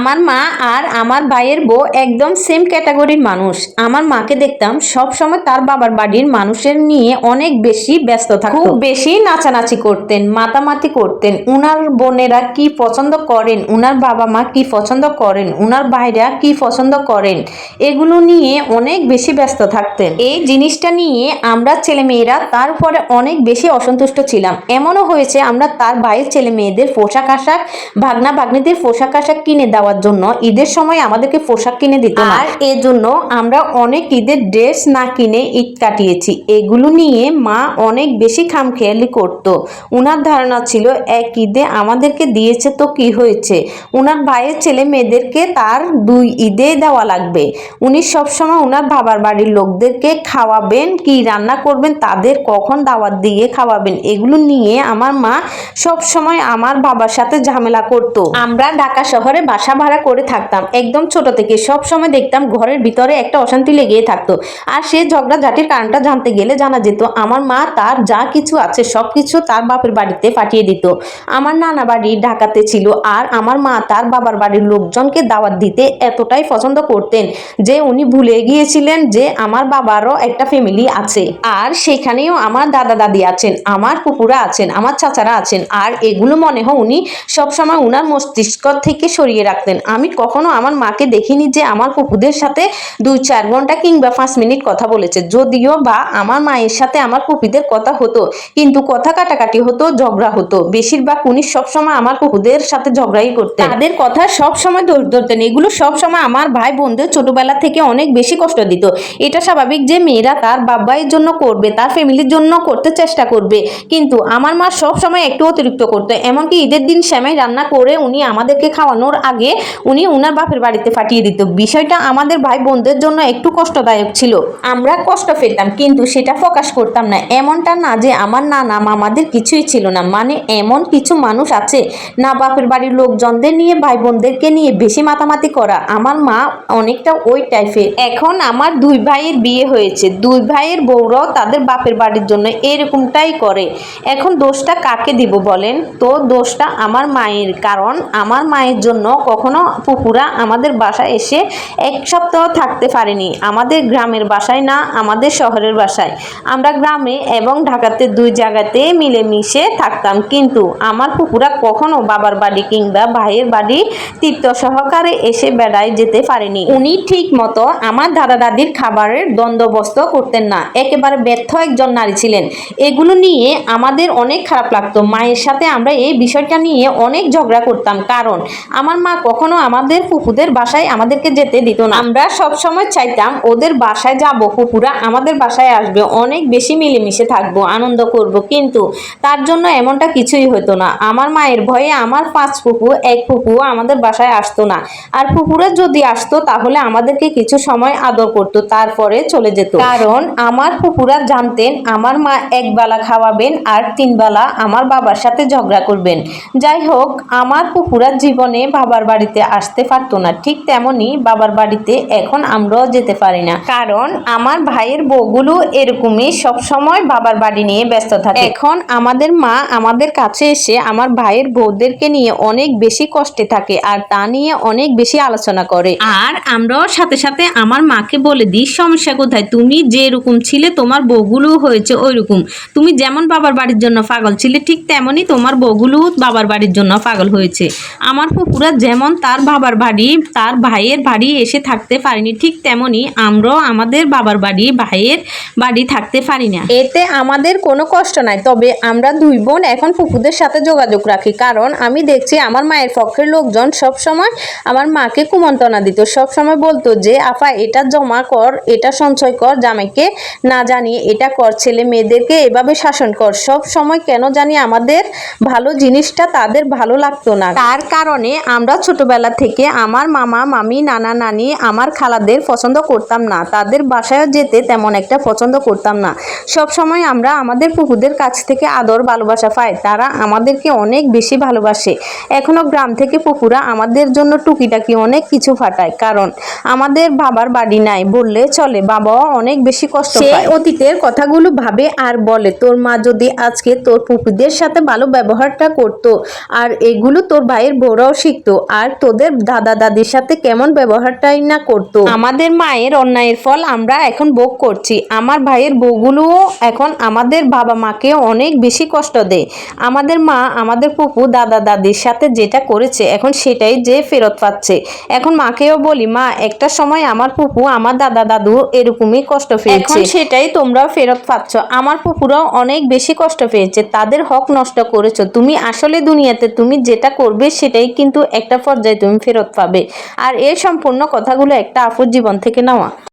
আমার মা আর আমার ভাইয়ের বউ একদম সেম ক্যাটাগরির মানুষ। আমার মাকে দেখতাম সব সময় তার বাবার বাড়ির মানুষের নিয়ে অনেক বেশি ব্যস্ত থাকতো। খুব বেশি নাচানাচি করতেন, মাতামাতি করতেন। উনার বোনেরা কি পছন্দ করেন, উনার বাবা মা কি পছন্দ করেন, উনার ভাইরা কি পছন্দ করেন, এগুলো নিয়ে অনেক বেশি ব্যস্ত থাকতেন। এই জিনিসটা নিয়ে আমরা ছেলে মেয়েরা তার উপরে অনেক বেশি অসন্তুষ্ট ছিলাম। এমনও হয়েছে আমরা তার ভাইয়ের ছেলে মেয়েদের পোশাক আশাক, ভাগনা ভাগ্নিদের পোশাক আশাক কিনে দেওয়ার জন্য ঈদের সময় আমাদেরকে পোশাক কিনে দিত। আর এজন্য আমরা অনেক ঈদের ড্রেস না কিনে ঈদ কাটিয়েছি। এগুলো নিয়ে মা অনেক বেশি খামখেয়ালি করত। উনার ধারণা ছিল এক ঈদে আমাদেরকে দিয়েছে তো কি হয়েছে? উনার ভাইয়ের ছেলে মেয়েদেরকে তার দুই ঈদে দেওয়া লাগবে। উনি সবসময় উনার বাবার বাড়ির লোকদেরকে খাওয়াবেন কি রান্না করবেন তাদের কখন দাওয়াত দিয়ে খাওয়াবেন এগুলো নিয়ে আমার মা সব সময় আমার বাবার সাথে ঝামেলা করত। আমরা ঢাকা শহরে বাসা ভাড়া করে থাকতাম। একদম ছোট থেকে সব সময় দেখতাম ঘরের ভিতরে একটা অশান্তি লেগেই থাকতো। আর সে ঝগড়া ঝাঁটির কারণটা জানতে গেলে জানা যেত, আমার মা তার যা কিছু আছে সব কিছু তার বাপের বাড়িতে পাঠিয়ে দিত। আমার নানা বাড়ি ঢাকাতে ছিল আর আমার মা তার বাবার বাড়ির লোকজনকে দাওয়াত দিতে এতটাই পছন্দ করতেন যে উনি ভুলে গিয়েছিলেন যে আমার বাবারও একটা ফ্যামিলি আছে। আর সেখানেও আমার দাদা দাদি আছেন, আমার পুকুরা আছেন, আমার চাচারা আছেন। আর এগুলো মনে হয় উনি সবসময় উনার মস্তিষ্ক থেকে সরিয়ে রাখতেন। আমি কখনো আমার মাকে দেখিনি যে আমার পুকুদের সাথে দুই চার ঘণ্টা কিংবা পাঁচ মিনিট কথা বলেছে। যদিও বা আমার মায়ের সাথে আমার পুপিদের কথা হতো, কিন্তু কথা কাটাকাটি হতো, ঝগড়া হতো। বেশিরভাগ উনি সবসময় আমার পুকুদের সাথে ঝগড়াই করতেন। তাদের কথা সব সময় দোষ ধরতেন। এগুলো সব সময় আমার ভাই বোনদের ছোটবেলা থেকে অনেক বেশি কষ্ট দিত। এটা স্বাভাবিক যে মেয়েরা তার বাবাইয়ের জন্য করবে, তার ফ্যামিলির জন্য করতে চেষ্টা করবে, কিন্তু আমার মা সব সময় একটু অতিরিক্ত করতো। এমনকি ঈদের দিন সেমাই রান্না করে উনি আমাদেরকে খাওয়ানোর আগে উনি উনার বাপের বাড়িতে পাঠিয়ে দিত। বিষয়টা আমাদের ভাই বোনদের জন্য একটু কষ্টদায়ক ছিল। আমরা কষ্ট পেতাম, কিন্তু সেটা প্রকাশ করতাম না। এমনটা না যে আমার নানা মামাদের কিছুই ছিল না। মানে এমন কিছু মানুষ আছে, না বাপের বাড়ির লোকজনদের নিয়ে, ভাই বোনদেরকে নিয়ে বেশি মাতামাতি করা। আমার মা অনেকটা ওই টাইপের। এখন আমার দুই ভাইয়ের বিয়ে হয়েছে। দুই ভাইয়ের বউরাও তাদের বাপের বাড়ির জন্য এরকমটাই করে। এখন দোষটা কাকে দিব বলেন? তো দোষটা আমার মায়ের। কারণ আমার মায়ের জন্য কখনো পুকুরা আমাদের বাসায় এসে এক সপ্তাহ থাকতে পারেনি। আমাদের গ্রামের বাসায় না, আমাদের শহরের বাসায়। আমরা গ্রামে এবং ঢাকাতে দুই জায়গাতে মিলেমিশে থাকতাম। কিন্তু আমার পুকুরা কখনো বাবার বাড়ি কিংবা ভাইয়ের বাড়ি তীর্থ সহকারে এসে বেড়ায় যেতে পারেনি। উনি ঠিক মতো আমার দাদা দাদির খাবারের বন্দোবস্ত করতেন না। একেবারে ব্যর্থ একজন নারী ছিলেন। এগুলো নিয়ে আমাদের অনেক খারাপ লাগতো। মায়ের সাথে আমরা এই বিষয়টা নিয়ে অনেক ঝগড়া করতাম। কারণ আমার মা কখনো আমাদের ফুপুদের বাসায় আমাদেরকে যেতে দিত না। আমরা সব সময় চাইতাম, ওদের বাসায় যাব ফুপুরা আমাদের বাসায় আসবে, অনেক বেশি মিলেমিশে থাকব, আনন্দ করব। কিন্তু তার জন্য এমনটা কিছুই হতো না। আমার মায়ের ভয়ে আমার পাঁচ ফুপু এক ফুপু আমাদের বাসায় আসতো না। আর ফুপুরা যদি আসতো, তাহলে আমাদেরকে কিছু সময় আদর করতো, তারপরে চলে যেত। কারণ আমার ফুপুরা জানতেন, আমার মা এক বেলা খাওয়াবেন আর তিন বেলা আমার বাবার সাথে ঝগড়া করবেন। যাই হোক, আমার ফুপুরা জীবনে বাবার বাড়িতে আসতে পারতো না। ঠিক তেমনি বাবার বাড়িতে এখন আমরাও যেতে পারি না। কারণ আমার ভাইয়ের বউগুলো এরকমই সব সময় বাবার বাড়ি নিয়ে ব্যস্ত থাকে। এখন আমাদের মা আমাদের কাছে এসে আমার ভাইয়ের বউদেরকে নিয়ে অনেক বেশি কষ্টে থাকে আর তা নিয়ে অনেক বেশি আলোচনা করে। আর আমরাও সাথে সাথে আমার মাকে বলে দিই, সমস্যা কোথায়? তুমি যে রকম ছিলে তোমার বউগুলো হয়েছে ওই রকম তুমি যেমন বাবার বাড়ির জন্য পাগল ছিলে, ঠিক তেমনই তোমার বউগুলো বাবার বাড়ির জন্য পাগল হয়েছে। আমার ফুপুরা যেমন তার বাবার বাড়ি তার ভাইয়ের বাড়ি এসে থাকতে পারিনি। ঠিক তেমনি আমরাও আমাদের বাবার বাড়ি ভাইয়ের বাড়ি থাকতে পারি না। এতে আমাদের কোনো কষ্ট নাই। তবে আমরা দুই বোন এখন ফুপুদের সাথে যোগাযোগ রাখি। কারণ আমি দেখছি আমার মায়ের পক্ষের লোকজন সব সময় আমার মাকে কুমন্ত্রণা দিত। সব সময় বলতো যে আপা এটা জমা কর এটা সঞ্চয় কর জামাইকে না জানিয়ে এটা কর ছেলে মেয়েদেরকে এভাবে শাসন কর। সব সময় কেন জানি আমাদের ভালো জিনিসটা তাদের ভালো লাগতো না। তার কারণে আমরা ছোটবেলা থেকে আমার মামা মামি নানা নানি আমার খালাদের পছন্দ করতাম না। তাদের বাসায় যেতে তেমন একটা পছন্দ করতাম না। সব সময় আমরা আমাদের পুকুরদের কাছ থেকে আদর ভালোবাসা পাই। তারা আমাদেরকে অনেক বেশি ভালোবাসে। এখনও গ্রাম থেকে পুকুরা আমাদের জন্য টুকিটাকি অনেক কিছু ফাটায়। কারণ আমাদের বাবার বাড়ি নাই বললে চলে। বাবাও অনেক বেশি কষ্ট পায়। অতীতের কথাগুলো ভাবে আর বলে। তোর মা যদি আজকে তোর পুকুরদের সাথে ভালো ব্যবহারটা করতো আর এগুলো তোর ভাইয়ের বউরাও শিখতো আর তোদের দাদা দাদির সাথে কেমন ব্যবহারটাই না করতো? আমাদের মায়ের অন্যায়ের ফল আমরা এখন ভোগ করছি। আমার ভাইয়ের বউগুলোও এখন আমাদের বাবা মাকে অনেক বেশি কষ্ট দেয়। আমাদের মা আমাদের পুপু দাদা দাদির সাথে যেটা করেছে এখন সেটাই যে ফেরত পাচ্ছে। এখন মাকেও বলি মা একটা সময় আমার পুপু আমার দাদা দাদু এরকমই কষ্ট পেয়েছে। এখন সেটাই তোমরাও ফেরত পাচ্ছ। আমার পুপুরাও অনেক বেশি কষ্ট পেয়েছে। তাদের হক নষ্ট করেছ। তুমি আসলে দুনিয়াতে তুমি যেটা করবে সেটাই কিন্তু একটা পর্যায়ে তুমি ফেরত পাবে। আর এই সম্পূর্ণ কথাগুলো একটা আফুর জীবন থেকে নেওয়া।